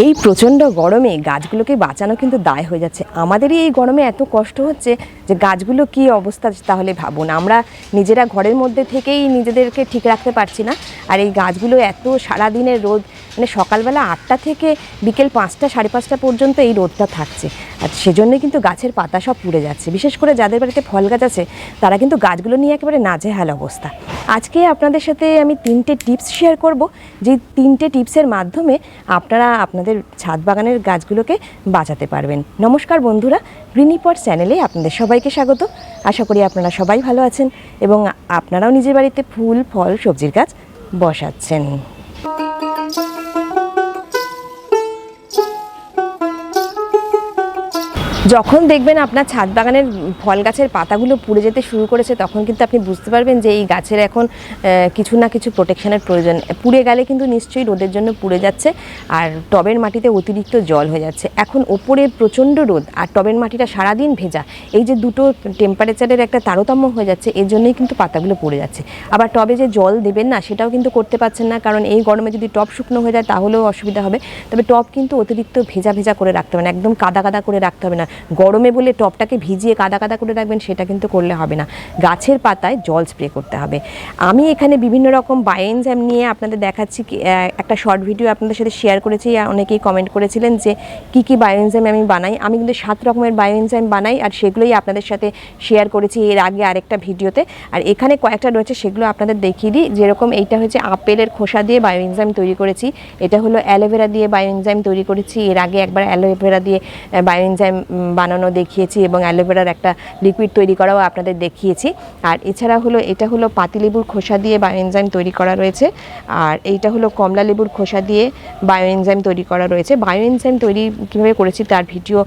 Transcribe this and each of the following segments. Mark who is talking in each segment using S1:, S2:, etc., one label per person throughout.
S1: এই প্রচণ্ড গরমে গাছগুলোকে বাঁচানো কিন্তু দায় হয়ে যাচ্ছে। আমাদেরই এই গরমে এত কষ্ট হচ্ছে যে গাছগুলো কি অবস্থা তাহলে ভাবুন। আমরা নিজেরা ঘরের মধ্যে থেকেই নিজেদেরকে ঠিক রাখতে পারছি না। আর এই গাছগুলো এত সারাদিনের রোদ মানে সকালবেলা আটটা থেকে বিকেল পাঁচটা, সাড়ে পাঁচটা পর্যন্ত এই রোদটা থাকছে। আর সেজন্যই কিন্তু গাছের পাতা সব পুড়ে যাচ্ছে। বিশেষ করে যাদের বাড়িতে ফল গাছ আছে, তারা কিন্তু গাছগুলো নিয়ে একেবারে নাজেহাল অবস্থা। আজকে আপনাদের সাথে আমি তিনটে টিপস শেয়ার করব। যে তিনটে টিপসের মাধ্যমে আপনারা আপনাদের ছাদ বাগানের গাছগুলোকে বাঁচাতে পারবেন। নমস্কার বন্ধুরা গ্রিনিপট চ্যানেলে আপনাদের সবাইকে স্বাগত। আশা করি আপনারা সবাই ভালো আছেন এবং আপনারাও নিজের বাড়িতে ফুল, ফল, সবজির গাছ বসাচ্ছেন। যখন দেখবেন আপনার ছাদ বাগানের ফল গাছের পাতাগুলো পুড়ে যেতে শুরু করেছে, তখন কিন্তু আপনি বুঝতে পারবেন যে এই গাছের এখন কিছু না কিছু প্রোটেকশনের প্রয়োজন। পুড়ে গেলে কিন্তু নিশ্চয়ই রোদের জন্য পুড়ে যাচ্ছে আর টবের মাটিতে অতিরিক্ত জল হয়ে যাচ্ছে। এখন ওপরে প্রচণ্ড রোদ আর টবের মাটিটা সারাদিন ভেজা। এই যে দুটো টেম্পারেচারের একটা তারতম্য হয়ে যাচ্ছে, এর জন্যই কিন্তু পাতাগুলো পড়ে যাচ্ছে। আবার টবে যে জল দেবেন না, সেটাও কিন্তু করতে পারছেন না, কারণ এই গরমে যদি টব শুকনো হয়ে যায়, তাহলেও অসুবিধা হবে। তবে টব কিন্তু অতিরিক্ত ভেজা ভেজা করে রাখতে হবে না, একদম কাদা কাদা করে রাখতে হবে না। গরমে বলে টবটাকে ভিজিয়ে কাদা কাদা করে রাখবেন, সেটা কিন্তু করলে হবে না। গাছের পাতায় জল স্প্রে করতে হবে। আমি এখানে বিভিন্ন রকম বায়োএনজাইম নিয়ে আপনাদের দেখাচ্ছি একটা শর্ট ভিডিও আপনাদের সাথে শেয়ার করেছি। অনেকেই কমেন্ট করেছিলেন যে, কি কি বায়োএনজাইম আমি বানাই। আমি কিন্তু সাত রকমের বায়োএনজাইম বানাই, আর সেগুলোই আপনাদের সাথে শেয়ার করেছি এর আগে আরেকটা ভিডিওতে আর এখানে কয়েকটা রয়েছে, সেগুলো আপনাদের দেখিয়ে দিই। যেরকম এইটা হচ্ছে আপেলের খোসা দিয়ে বায়োএনজাইম তৈরি করেছি। এটা হলো অ্যালোভেরা দিয়ে বায়োএনজাইম তৈরি করেছি। এর আগে একবার অ্যালোভেরা দিয়ে বায়োএনজাইম বানানো দেখিয়েছি এবং অ্যালোভেরার একটা লিকুইড তৈরি করাও আপনাদের দেখিয়েছি। আর এছাড়া হলো, এটা হলো পাতিলেবুর খোসা দিয়ে বায়োএনজাইম তৈরি করা রয়েছে। আর এইটা হলো কমলা লেবুর খোসা দিয়ে বায়োএনজাইম তৈরি করা রয়েছে। বায়োএনজাইম তৈরি কীভাবে করেছি তার ভিডিও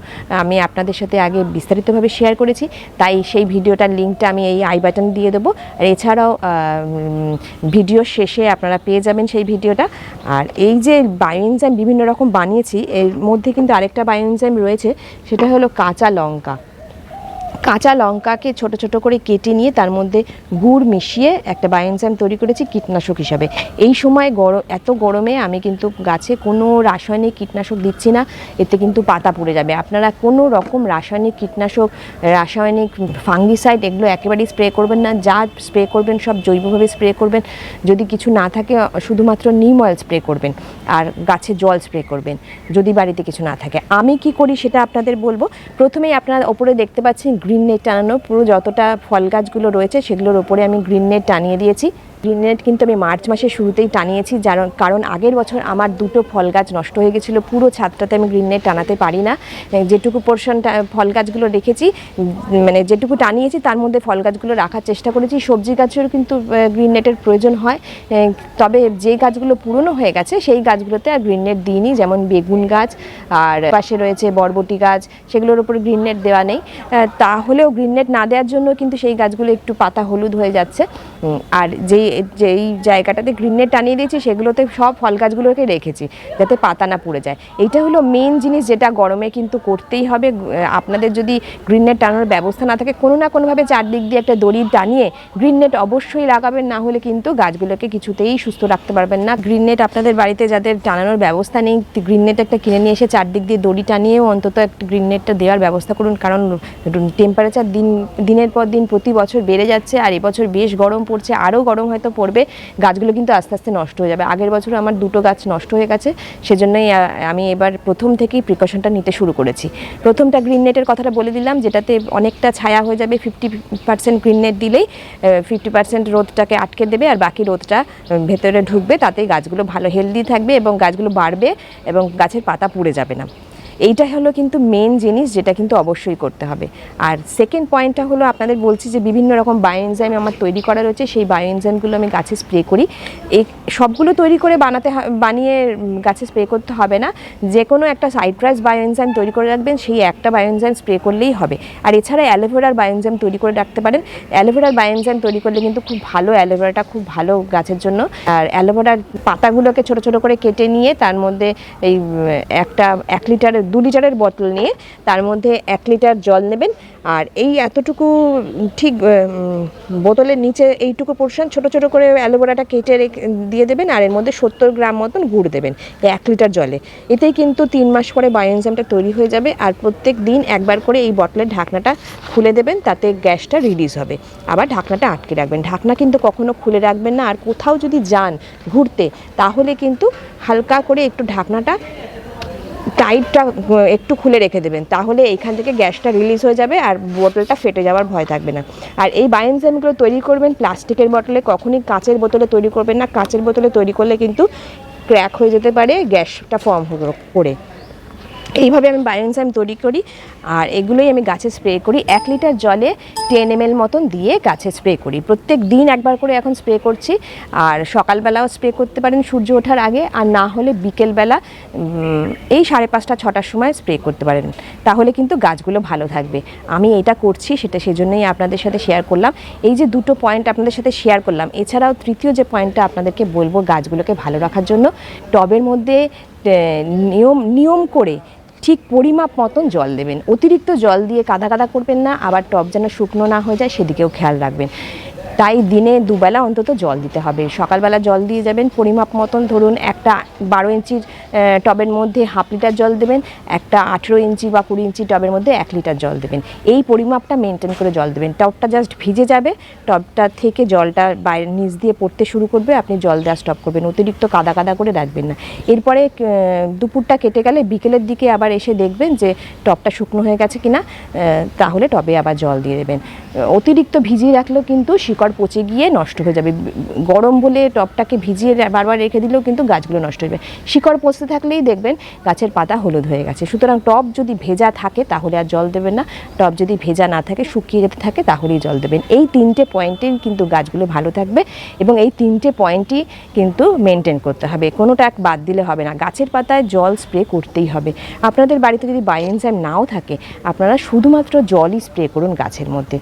S1: আমি আপনাদের সাথে আগে বিস্তারিতভাবে শেয়ার করেছি। তাই সেই ভিডিওটার লিঙ্কটা আমি এই আই বাটন দিয়ে দেবো। আর এছাড়াও ভিডিও শেষে আপনারা পেয়ে যাবেন সেই ভিডিওটা। আর এই যে বায়োএনজাইম বিভিন্ন রকম বানিয়েছি, এর মধ্যে কিন্তু আরেকটা বায়োএনজাইম রয়েছে, সেটা হলো কাঁচা লঙ্কা। কাঁচা লঙ্কাকে ছোট ছোট করে কেটে নিয়ে তার মধ্যে গুড় মিশিয়ে একটা বায়োএনজাইম তৈরি করেছি কীটনাশক হিসাবে। এই সময় গরম এত গরমে আমি কিন্তু গাছে কোনো রাসায়নিক কীটনাশক দিচ্ছি না, এতে কিন্তু পাতা পড়ে যাবে। আপনারা কোনো রকম রাসায়নিক কীটনাশক, রাসায়নিক ফাঙ্গিসাইড এগুলো একেবারেই স্প্রে করবেন না, যা স্প্রে করবেন সব জৈবভাবে স্প্রে করবেন। যদি কিছু না থাকে, শুধুমাত্র নিম অয়েল স্প্রে করবেন আর গাছে জল স্প্রে করবেন, যদি বাড়িতে কিছু না থাকে। আমি কি করি সেটা আপনাদের বলব। প্রথমেই আপনারা ওপরে দেখতে পাচ্ছেন গ্রিন নেট টানানো পুরো যতটা ফল গাছগুলো রয়েছে সেগুলোর ওপরে আমি গ্রিন নেট টানিয়ে দিয়েছি। গ্রিন নেট কিন্তু আমি মার্চ মাসের শুরুতেই টানিয়েছি যার কারণ আগের বছর আমার দুটো ফল গাছ নষ্ট হয়ে গেছিল পুরো ছাদটাতে আমি গ্রিন নেট টানাতে পারি না। এ, যেটুকু পোর্শন ফল গাছগুলো রেখেছি মানে যেটুকু টানিয়েছি তার মধ্যে ফল গাছগুলো রাখার চেষ্টা করেছি। সবজি গাছেরও কিন্তু গ্রিন নেটের প্রয়োজন হয়। তবে যে গাছগুলো পুরনো হয়ে গেছে সেই গাছগুলোতে আর গ্রিন নেট দিইনি যেমন বেগুন গাছ আর পাশে রয়েছে বরবটি গাছ সেগুলোর উপরে গ্রিন নেট দেওয়া নেই। আহ, তাহলেও গ্রিন নেট না দেওয়ার জন্য কিন্তু সেই গাছগুলো একটু পাতা হলুদ হয়ে যাচ্ছে। আর যেই যেই জায়গাটাতে গ্রিন নেট টানিয়ে দিয়েছি, সেগুলোতে সব ফল গাছগুলোকে রেখেছি, যাতে পাতা না পুড়ে যায়। এইটা হলো মেন জিনিস যেটা গরমে কিন্তু করতেই হবে। আপনাদের যদি গ্রিন নেট টানানোর ব্যবস্থা না থাকে, কোনো না কোনোভাবে চারদিক দিয়ে একটা দড়ি টানিয়ে গ্রিন নেট অবশ্যই লাগাবেন, না হলে কিন্তু গাছগুলোকে কিছুতেই সুস্থ রাখতে পারবেন না। গ্রিন নেট আপনাদের বাড়িতে যাদের টানানোর ব্যবস্থা নেই গ্রিন নেট একটা কিনে নিয়ে এসে চারদিক দিয়ে দড়ি টানিয়েও অন্তত একটা গ্রিন নেটটা দেওয়ার ব্যবস্থা করুন। কারণ টেম্পারেচার দিন, দিনের পর দিন প্রতি বছর বেড়ে যাচ্ছে আর এবছর বেশ গরম পড়ছে, আরও গরম হয়তো পড়বে। গাছগুলো কিন্তু আস্তে আস্তে নষ্ট হয়ে যাবে। আগের বছর আমার দুটো গাছ নষ্ট হয়ে গেছে, সেজন্যই আমি এবার প্রথম থেকেই প্রিকশনটা নিতে শুরু করেছি। প্রথমটা গ্রিন নেটের কথাটা বলে দিলাম, যেটাতে অনেকটা ছায়া হয়ে যাবে ফিফটি পার্সেন্ট গ্রিন নেট দিলেই ফিফটি পার্সেন্ট রোদটাকে আটকে দেবে আর বাকি রোদটা ভেতরে ঢুকবে, তাতেই গাছগুলো ভালো হেলদি থাকবে এবং গাছগুলো বাড়বে এবং গাছের পাতা পুড়ে যাবে না। এইটা হলো কিন্তু মেন জিনিস যেটা কিন্তু অবশ্যই করতে হবে। আর সেকেন্ড পয়েন্টটা হলো আপনাদের বলছি যে বিভিন্ন রকম বায়ো বায়োএনজাইম আমার তৈরি করা রয়েছে, সেই বায়ো বায়োএনজাইমগুলো আমি গাছে স্প্রে করি। এই সবগুলো তৈরি করে বানাতে বানিয়ে গাছে স্প্রে করতে হবে না। যে কোনো একটা সাইট্রাস বায়ো বায়োএনজাইম তৈরি করে রাখবেন, সেই একটা বায়োএনজাইম স্প্রে করলেই হবে। আর এছাড়া অ্যালোভেরার বায়োএনজাইম তৈরি করে রাখতে পারেন। অ্যালোভেরার বায়ো বায়োএনজাইম তৈরি করলে কিন্তু খুব ভালো অ্যালোভেরাটা খুব ভালো গাছের জন্য। আর অ্যালোভেরার পাতাগুলোকে ছোট ছোট করে কেটে নিয়ে তার মধ্যে এই একটা, এক লিটার দু লিটারের বোতল নিয়ে তার মধ্যে এক লিটার জল নেবেন। আর এই এতটুকু ঠিক বোতলের নিচে এইটুকু পোর্শন ছোট ছোট করে অ্যালোভেরাটা কেটে দিয়ে দেবেন আর এর মধ্যে সত্তর গ্রাম মতন গুড় দেবেন এক লিটার জলে। এতেই কিন্তু তিন মাস পরে বায়োএনজামটা তৈরি হয়ে যাবে আর প্রত্যেক দিন একবার করে এই বটলের ঢাকনাটা খুলে দেবেন, তাতে গ্যাসটা রিলিজ হবে। আবার ঢাকনাটা আটকে রাখবেন। ঢাকনা কিন্তু কখনো খুলে রাখবেন না। আর কোথাও যদি যান ঘুরতে, তাহলে কিন্তু হালকা করে একটু ঢাকনাটা টাইটটা একটু খুলে রেখে দেবেন, তাহলে এইখান থেকে গ্যাসটা রিলিজ হয়ে যাবে আর বোতলটা ফেটে যাওয়ার ভয় থাকবে না। আর এই বায়োএনজাইমগুলো তৈরি করবেন প্লাস্টিকের বোতলে, কখনই কাঁচের বোতলে তৈরি করবেন না। কাঁচের বোতলে তৈরি করলে কিন্তু ক্র্যাক হয়ে যেতে পারে, গ্যাসটা ফর্ম করে। এইভাবে আমি বায়োএনজাইম তৈরি করি আর এগুলোই আমি গাছে স্প্রে করি। এক লিটার জলে টেন এম এল মতন দিয়ে গাছে স্প্রে করি। প্রত্যেক দিন একবার করে এখন স্প্রে করছি। আর সকালবেলাও স্প্রে করতে পারেন সূর্য ওঠার আগে। আর না হলে বিকেলবেলা এই সাড়ে পাঁচটা, ছটার সময় স্প্রে করতে পারেন। তাহলে কিন্তু গাছগুলো ভালো থাকবে। আমি এটা করছি, সেটা সেজন্যই আপনাদের সাথে শেয়ার করলাম। এই যে দুটো পয়েন্ট আপনাদের সাথে শেয়ার করলাম, এছাড়াও তৃতীয় যে পয়েন্টটা আপনাদেরকে বলব গাছগুলোকে ভালো রাখার জন্য, টবের মধ্যে নিয়ম নিয়ম করে ঠিক পরিমাপ মতন জল দেবেন। অতিরিক্ত জল দিয়ে কাদা কাদা করবেন না, আবার টব যেন শুকনো না হয়ে যায় সেদিকেও খেয়াল রাখবেন। তাই দিনে দুবেলা অন্তত জল দিতে হবে। সকালবেলা জল দিয়ে যাবেন, পরিমাপ মতন ধরুন একটা বারো ইঞ্চির টবের মধ্যে হাফ লিটার জল দেবেন, একটা আঠেরো ইঞ্চি বা কুড়ি ইঞ্চি টবের মধ্যে এক লিটার জল দেবেন। এই পরিমাপটা মেনটেন করে জল দেবেন। টবটা জাস্ট ভিজে যাবে, টবটা থেকে জলটা বাইরে নিচ দিয়ে পড়তে শুরু করবে, আপনি জল দেওয়া স্টপ করবেন। অতিরিক্ত কাদা কাদা করে রাখবেন না। এরপরে দুপুরটা কেটে গেলে বিকেলের দিকে আবার এসে দেখবেন যে টবটা শুকনো হয়ে গেছে কিনা তাহলে টবে আবার জল দিয়ে দেবেন। অতিরিক্ত ভিজিয়ে রাখলেও কিন্তু শিকড় পচে গিয়ে নষ্ট হয়ে যাবে। গরম বলে টবটাকে ভিজিয়ে বারবার রেখে দিলেও কিন্তু গাছগুলো নষ্ট হয়ে যাবে। শিকড় পচতে থাকলেই দেখবেন গাছের পাতা হলুদ হয়ে গেছে। সুতরাং টব যদি ভেজা থাকে তাহলে আর জল দেবেন না। টব যদি ভেজা না থাকে, শুকিয়ে যেতে থাকে তাহলেই জল দেবেন। এই তিনটে পয়েন্টেই কিন্তু গাছগুলো ভালো থাকবে এবং এই তিনটে পয়েন্টই কিন্তু মেনটেন করতে হবে। কোনোটা এক বাদ দিলে হবে না। গাছের পাতায় জল স্প্রে করতেই হবে। আপনাদের বাড়িতে যদি বায়োএনজাইম নাও থাকে, আপনারা শুধুমাত্র জলই স্প্রে করুন গাছের মধ্যে।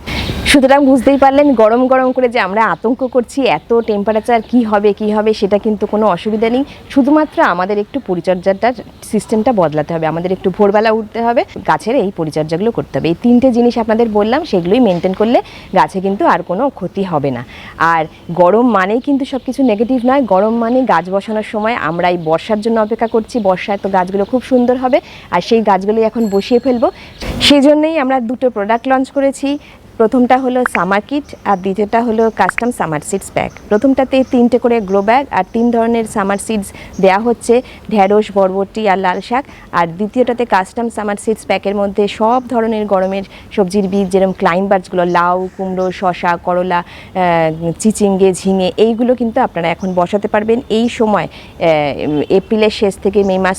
S1: সুতরাং বুঝতেই পারলেন গরম গরম করে যে আমরা আতঙ্ক করছি, এত টেম্পারেচার কি হবে কি হবে, সেটা কিন্তু কোনো অসুবিধা নেই। শুধুমাত্র আমাদের একটু পরিচর্যাটা সিস্টেমটা বদলাতে হবে। আমাদের একটু ভোরবেলা উঠতে হবে। গাছের এই পরিচর্যাগুলো করতে হবে। এই তিনটে জিনিস আপনাদের বললাম, সেগুলোই মেনটেন করলে গাছে কিন্তু আর কোনো ক্ষতি হবে না। আর গরম মানেই কিন্তু সব কিছু নেগেটিভ নয়। গরম মানে গাছ বসানোর সময় আমরা এই বর্ষার জন্য অপেক্ষা করছি। বর্ষায় তো গাছগুলো খুব সুন্দর হবে। আর সেই গাছগুলোই এখন বসিয়ে ফেলব। সেই জন্যই আমরা দুটো প্রোডাক্ট লঞ্চ করেছি। প্রথমটা হলো সামার কিট আর দ্বিতীয়টা হলো কাস্টম সামার সিডস ব্যাগ। প্রথমটাতে তিনটে করে গ্রো ব্যাগ আর তিন ধরনের সামার সিডস দেওয়া হচ্ছে ঢ্যাঁড়স বরবটি আর লাল শাক। আর দ্বিতীয়টাতে কাস্টম সামার সিডস প্যাকের মধ্যে সব ধরনের গরমের সবজির বীজ, যেরকম ক্লাইম্বার্সগুলো লাউ, কুমড়ো শশা করলা চিচিঙ্গে, ঝিঙে, এইগুলো কিন্তু আপনারা এখন বসাতে পারবেন। এই সময় এপ্রিলের শেষ থেকে মে মাস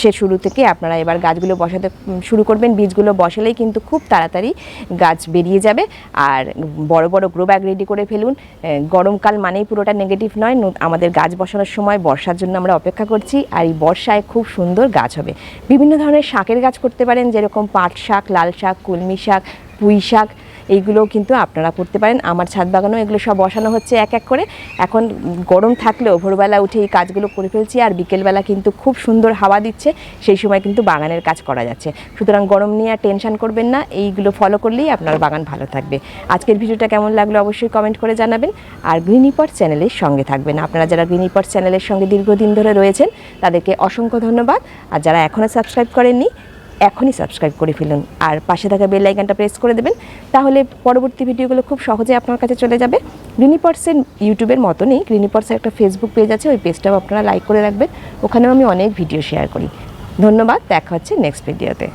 S1: সে শুরু থেকে আপনারা এবার গাছগুলো বসাতে শুরু করবেন। বীজগুলো বসালেই কিন্তু খুব তাড়াতাড়ি গাছ বেরিয়ে যাবে। আর বড় বড় গ্রো ব্যাগ রেডি করে ফেলুন। গরমকাল মানেই পুরোটা নেগেটিভ নয়। আমাদের গাছ বসানোর সময় বর্ষার জন্য আমরা অপেক্ষা করছি। আর এই বর্ষায় খুব সুন্দর গাছ হবে। বিভিন্ন ধরনের শাকের গাছ করতে পারেন, যেরকম পাট শাক, লাল শাক, কলমি শাক, পুঁই শাক। এইগুলোও কিন্তু আপনারা করতে পারেন। আমার ছাদ বাগানেও এগুলো সব বসানো হচ্ছে এক এক করে। এখন গরম থাকলেও ভোরবেলা উঠে এই কাজগুলো করে ফেলছি আর বিকেলবেলা কিন্তু খুব সুন্দর হাওয়া দিচ্ছে, সেই সময় কিন্তু বাগানের কাজ করা যাচ্ছে। সুতরাং গরম নিয়ে আর টেনশন করবেন না, এইগুলো ফলো করলেই আপনার বাগান ভালো থাকবে। আজকের ভিডিওটা কেমন লাগল অবশ্যই কমেন্ট করে জানাবেন। আর গ্রিনিপট চ্যানেলের সঙ্গে থাকবেন। আপনারা যারা গ্রিনিপট চ্যানেলের সঙ্গে দীর্ঘদিন ধরে রয়েছেন, তাদেরকে অসংখ্য ধন্যবাদ। আর যারা এখনও সাবস্ক্রাইব করেননি এখনই সাবস্ক্রাইব করে ফেলুন। আর পাশে থাকা বেল আইকনটা প্রেস করে দেবেন, তাহলে পরবর্তী ভিডিওগুলো খুব সহজে আপনার কাছে চলে যাবে। গ্রিনিপার্সের ইউটিউবের মতনই গ্রিনিপার্সের একটা ফেসবুক পেজ আছে, ওই পেজটাও আপনারা লাইক করে রাখবেন। ওখানেও আমি অনেক ভিডিও শেয়ার করি। ধন্যবাদ, দেখা হচ্ছে নেক্সট ভিডিওতে